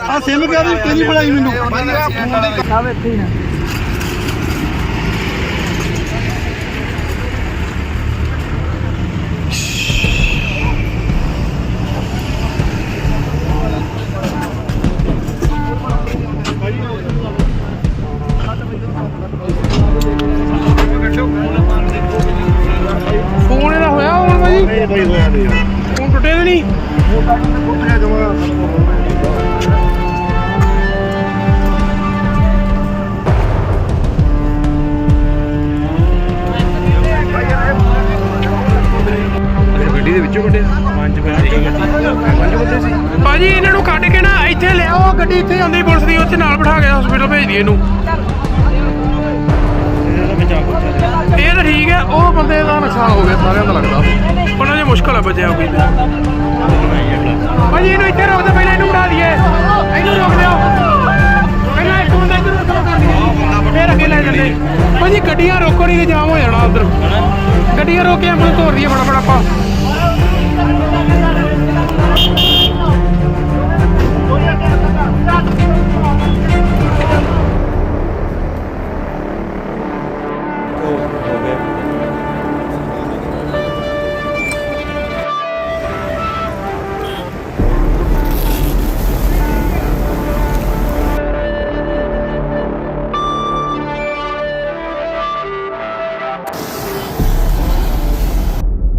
ਆ ਸਿਮ ਕਿਹਾ ਵੀ ਕਿਹਦੀ ਫੜਾਈ ਮੈਨੂੰ? ਸਭ ਇੱਥੇ ਹੀ ਨੇ। ਫੋਨ ਇਹਦਾ ਹੋਇਆ ਹੁਣ ਨਹੀਂ ਕੋਈ ਹੋਇਆ ਨਹੀਂ। ਫੋਨ ਟੁੱਟੇ ਤੇ ਨਹੀਂ? ਉੱਠਿਆ ਜਮਾ। ਪੰਜ ਬੰਦੇ ਸੀ ਪੰਜ ਬੰਦੇ ਸੀ। ਭਾਜੀ ਇਹਨਾਂ ਨੂੰ ਕੱਢ ਕੇ ਨਾ ਇੱਥੇ ਲਿਆਓ ਗੱਡੀ ਇੱਥੇ ਆਉਂਦੀ ਪੁਲਿਸ ਦੀ ਉੱਥੇ ਨਾਲ ਬਿਠਾ ਕੇ ਹਸਪੀਟਲ ਭੇਜ ਦਈਏ ਇਹਨੂੰ। ਇਹ ਤਾਂ ਠੀਕ ਹੈ ਉਹ ਬੰਦੇ ਦਾ ਨੁਕਸਾਨ ਹੋ ਗਿਆ ਸਾਰਿਆਂ ਦਾ ਲੱਗਦਾ। ਉਹਨਾਂ ਦੀ ਮੁਸ਼ਕਲ ਹੈ ਬਚਿਆ ਕੋਈ। ਭਾਜੀ ਇਹਨੂੰ ਇੱਥੇ ਰੋਕ ਦੇ ਪਹਿਲਾਂ ਇਹਨੂੰ ਉਡਾ ਦਈਏ। ਇਹਨੂੰ ਰੋਕ ਦਿਓ। ਪਹਿਲਾਂ ਇੱਕ ਬੰਦਾ ਇੱਧਰ ਰੋਕ ਕਰ ਦਈਏ ਫਿਰ ਅੱਗੇ ਲੈ ਜਾਂਦੇ। ਭਾਜੀ ਗੱਡੀਆਂ ਰੋਕੋ ਨਹੀਂ ਤੇ ਜਾਮ ਹੋ ਜਾਣਾ ਉਧਰ। ਗੱਡੀਆਂ ਰੋਕ ਕੇ ਐਂਬੂਲੈਂਸ ਤੋਰ ਦਈਏ ਫਟਾਫਟ ਆਪਾਂ।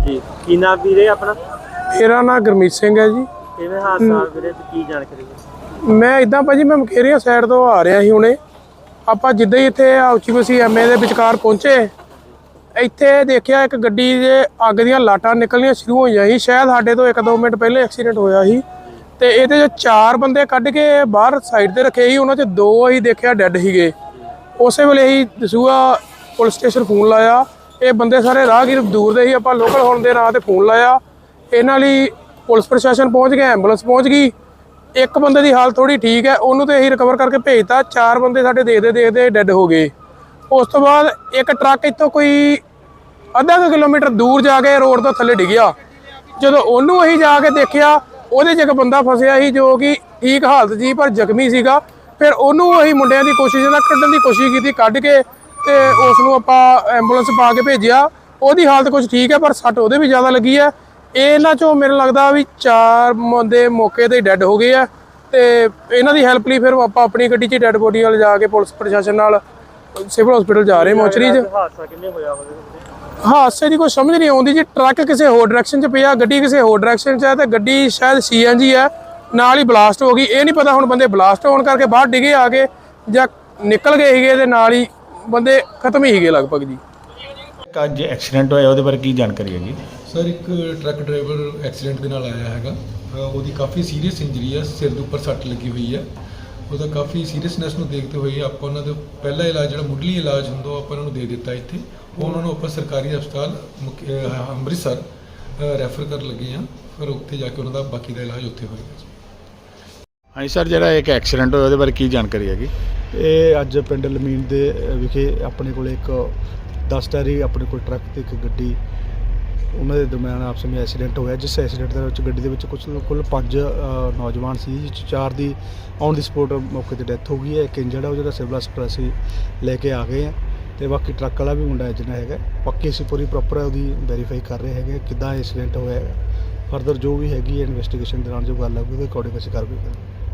ਜੀ। ਕੀ ਨਾਮ ਵੀਰੇ ਆਪਣਾ? ਮੇਰਾ ਨਾਮ ਗੁਰਮੀਤ ਸਿੰਘ ਹੈ ਜੀ। ਕਿਵੇਂ ਹਾਦਸਾ ਵੀਰੇ? ਤੇ ਕੀ ਜਾਣਕਾਰੀ ਹੈ? ਮੈਂ ਇਦਾਂ ਭਾਜੀ ਮੈਂ ਮਕੇਰੀਆ ਸਾਈਡ ਤੋਂ ਆ ਰਿਹਾ ਸੀ ਹੁਣੇ। ਆਪਾਂ ਜਿੱਦਾਂ ਹੀ ਇੱਥੇ ਉੱਚੀ ਮਸੀ ਐਮਏ ਦੇ ਵਿਚਕਾਰ ਪਹੁੰਚੇ। ਇੱਥੇ ਦੇਖਿਆ ਇੱਕ ਗੱਡੀ ਦੇ ਅੱਗ ਦੀਆਂ ਲਾਟਾਂ ਨਿਕਲਣੀਆਂ ਸ਼ੁਰੂ ਹੋਈਆਂ ਸੀ। ਸ਼ਾਇਦ ਸਾਡੇ ਤੋਂ 1-2 ਮਿੰਟ ਪਹਿਲੇ ਐਕਸੀਡੈਂਟ ਹੋਇਆ ਸੀ। ਤੇ ਇਹਦੇ ਚ ਚਾਰ ਬੰਦੇ ਕੱਢ ਕੇ ਬਾਹਰ ਸਾਈਡ ਤੇ ਰੱਖੇ ਸੀ। ਉਹਨਾਂ ਚ ਦੋ ਹੀ ਦੇਖਿਆ ਡੈੱਡ ਸੀਗੇ। ਉਸੇ ਵੇਲੇ ਹੀ ਦਸੂਆ ਪੁਲਿਸ ਸਟੇਸ਼ਨ ਫੋਨ ਲਾਇਆ। ਇਹ ਬੰਦੇ ਸਾਰੇ ਰਾਹਗੀਰ ਦੂਰ ਦੇ ਹੀ ਆਪਾਂ ਲੋਕਲ ਹੋਣ ਦੇ ਨਾਂ ਤੇ ਫੋਨ ਲਾਇਆ। ਇਹਨਾਂ ਲਈ ਪੁਲਿਸ ਪ੍ਰਸ਼ਾਸਨ ਪਹੁੰਚ ਗਿਆ ਐਂਬੂਲੈਂਸ ਪਹੁੰਚ ਗਈ। ਇੱਕ ਬੰਦੇ ਦੀ ਹਾਲਤ ਥੋੜੀ ਠੀਕ ਹੈ, ਉਹਨੂੰ ਤੇ ਅਸੀਂ ਰਿਕਵਰ ਕਰਕੇ ਭੇਜਤਾ। ਚਾਰ ਬੰਦੇ ਸਾਡੇ ਦੇਖਦੇ ਦੇਖਦੇ ਡੈੱਡ ਹੋ ਗਏ। ਉਸ ਤੋਂ ਬਾਅਦ ਇੱਕ ਟਰੱਕ ਇੱਥੋਂ ਕੋਈ ਅੱਧਾ ਕੁ ਕਿਲੋਮੀਟਰ ਦੂਰ ਜਾ ਕੇ ਰੋਡ ਤੋਂ ਥੱਲੇ ਡਿੱਗਿਆ। ਜਦੋਂ ਉਹਨੂੰ ਅਸੀਂ ਜਾ ਕੇ ਦੇਖਿਆ, ਉਹਦੇ 'ਚ ਇੱਕ ਬੰਦਾ ਫਸਿਆ ਸੀ ਜੋ ਕਿ ਠੀਕ ਹਾਲਤ ਸੀ, ਪਰ ਜ਼ਖਮੀ ਸੀਗਾ। ਫਿਰ ਉਹਨੂੰ ਅਸੀਂ ਮੁੰਡਿਆਂ ਦੀ ਕੋਸ਼ਿਸ਼ ਨਾਲ ਕੱਢਣ ਦੀ ਕੋਸ਼ਿਸ਼ ਕੀਤੀ, ਕੱਢ ਕੇ ਤੇ ਉਸ ਨੂੰ ਆਪਾਂ ਐਂਬੂਲੈਂਸ ਪਾ ਕੇ ਭੇਜਿਆ। ਉਹਦੀ ਹਾਲਤ ਕੁਝ ਠੀਕ ਹੈ ਪਰ ਸੱਟ ਉਹਦੇ ਵੀ ਜ਼ਿਆਦਾ ਲੱਗੀ ਹੈ। ਇਹਨਾਂ ਚੋਂ ਮੈਨੂੰ ਲੱਗਦਾ ਵੀ ਚਾਰ ਬੰਦੇ ਮੌਕੇ ਤੇ ਡੈੱਡ ਹੋ ਗਏ ਆ। ਤੇ ਇਹਨਾਂ ਦੀ ਹੈਲਪ ਲਈ ਫਿਰ ਆਪਾਂ ਆਪਣੀ ਗੱਡੀ 'ਚ ਡੈੱਡ ਬੋਡੀ ਨਾਲ ਜਾ ਕੇ ਪੁਲਿਸ ਪ੍ਰਸ਼ਾਸਨ ਨਾਲ ਸਿਵਲ ਹਸਪੀਟਲ ਜਾ ਰਹੇ ਮੋਚਰੀ 'ਚ। ਹਾਦਸਾ ਕਿੰਨੇ ਹੋਇਆ ਹਾਦਸੇ ਦੀ ਕੋਈ ਸਮਝ ਨਹੀਂ ਆਉਂਦੀ ਜੀ। ਟਰੱਕ ਕਿਸੇ ਹੋਰ ਡਾਇਰੈਕਸ਼ਨ 'ਚ ਪਿਆ ਗੱਡੀ ਕਿਸੇ ਹੋਰ ਡਾਇਰੈਕਸ਼ਨ 'ਚ ਹੈ ਤੇ ਗੱਡੀ ਸ਼ਾਇਦ ਸੀਐਨਜੀ ਹੈ। ਨਾਲ ਹੀ ਬਲਾਸਟ ਹੋ ਗਈ। ਇਹ ਨਹੀਂ ਪਤਾ ਹੁਣ ਬੰਦੇ ਬਲਾਸਟ ਹੋਣ ਕਰਕੇ ਬਾਹਰ ਡਿੱਗੇ ਆ ਕੇ ਜਾਂ ਨਿਕਲ ਗਏ ਸੀਗੇ ਤੇ ਨਾਲ ਹੀ ਬੰਦੇ ਖਤਮ ਹੀ ਸੀਗੇ ਲਗਭਗ ਜੀ। ਇੱਕ ਅੱਜ ਐਕਸੀਡੈਂਟ ਹੋਇਆ ਉਹਦੇ ਬਾਰੇ ਕੀ ਜਾਣਕਾਰੀ ਹੈਗੀ? ਸਰ ਇੱਕ ਟਰੱਕ ਡਰਾਈਵਰ ਐਕਸੀਡੈਂਟ ਦੇ ਨਾਲ ਆਇਆ ਹੈਗਾ। ਅ, ਉਹਦੀ ਕਾਫੀ ਸੀਰੀਅਸ ਇੰਜਰੀ ਹੈ ਸਿਰ ਦੇ ਉੱਪਰ ਸੱਟ ਲੱਗੀ ਹੋਈ ਹੈ ਉਹਦਾ ਕਾਫੀ ਸੀਰੀਅਸਨੈਸ ਨੂੰ ਦੇਖਦੇ ਹੋਏ ਆਪਾਂ ਉਹਨਾਂ ਦਾ ਪਹਿਲਾ ਇਲਾਜ ਜਿਹੜਾ ਮੁੱਢਲੀ ਇਲਾਜ ਹੁੰਦਾ ਉਹ ਆਪਾਂ ਉਹਨਾਂ ਨੂੰ ਦੇ ਦਿੱਤਾ ਇੱਥੇ। ਉਹ ਉਹਨਾਂ ਨੂੰ ਆਪਾਂ ਸਰਕਾਰੀ ਹਸਪਤਾਲ ਮੁਕ- ਅ, ਅੰਮ੍ਰਿਤਸਰ ਰੈਫਰ ਕਰਨ ਲੱਗੇ ਆ। ਫਿਰ ਉੱਥੇ ਜਾ ਕੇ ਉਹਨਾਂ ਦਾ ਬਾਕੀ ਦਾ ਇਲਾਜ ਉੱਥੇ ਹੋਏਗਾ। ਹਾਂਜੀ ਸਰ, ਜਿਹੜਾ ਇੱਕ ਐਕਸੀਡੈਂਟ ਹੋਇਆ ਉਹਦੇ ਬਾਰੇ ਕੀ ਜਾਣਕਾਰੀ ਹੈਗੀ? ਇਹ ਅੱਜ ਪਿੰਡ ਲਮੀਨ ਦੇ ਵਿਖੇ ਆਪਣੇ ਕੋਲ ਇੱਕ 10 ਟਾਇਰੀ ਆਪਣੇ ਕੋਲ ਟਰੱਕ ਤੇ ਇੱਕ ਗੱਡੀ, ਉਹਨਾਂ ਦੇ ਦਰਮਿਆਨ ਆਪਸ ਵਿੱਚ ਐਕਸੀਡੈਂਟ ਹੋਇਆ, ਜਿਸ ਐਕਸੀਡੈਂਟ ਦੇ ਵਿੱਚ ਗੱਡੀ ਦੇ ਵਿੱਚ ਕੁਝ ਕੁੱਲ 5 ਨੌਜਵਾਨ ਸੀ, ਜਿਸ 'ਚ ਚਾਰ ਦੀ ਔਨ ਦੀ ਸਪੋਟ ਮੌਕੇ ਤੇ ਡੈਥ ਹੋ ਗਈ ਹੈ, ਇੱਕ ਇੰਜਰਡ ਹੈ ਉਹ ਜਿਹੜਾ ਸਿਵਲ ਹਸਪਤਾਲ ਅਸੀਂ ਲੈ ਕੇ ਆ ਗਏ ਆ ਤੇ ਬਾਕੀ ਟਰੱਕ ਵਾਲਾ ਵੀ ਮੁੰਡਾ ਜਿਹੜਾ ਹੈਗਾ ਪੱਕੀ ਅਸੀਂ ਪੂਰੀ ਪ੍ਰੋਪਰ ਉਹਦੀ ਵੈਰੀਫਾਈ ਕਰ ਰਹੇ ਹੈਗੇ ਕਿੱਦਾਂ ਐਕਸੀਡੈਂਟ ਹੋਇਆ ਹੈਗਾ। ਫਰਦਰ ਜੋ ਵੀ ਹੈਗੀ ਹੈ ਇਨਵੈਸਟੀਗੇਸ਼ਨ ਦੌਰਾਨ ਜੋ ਗੱਲ ਆਊਗੀ ਉਹਦੇ ਅਕੋਰਡਿੰਗ ਅਸੀਂ ਕਾਰਵਾਈ ਕਰਾਂਗੇ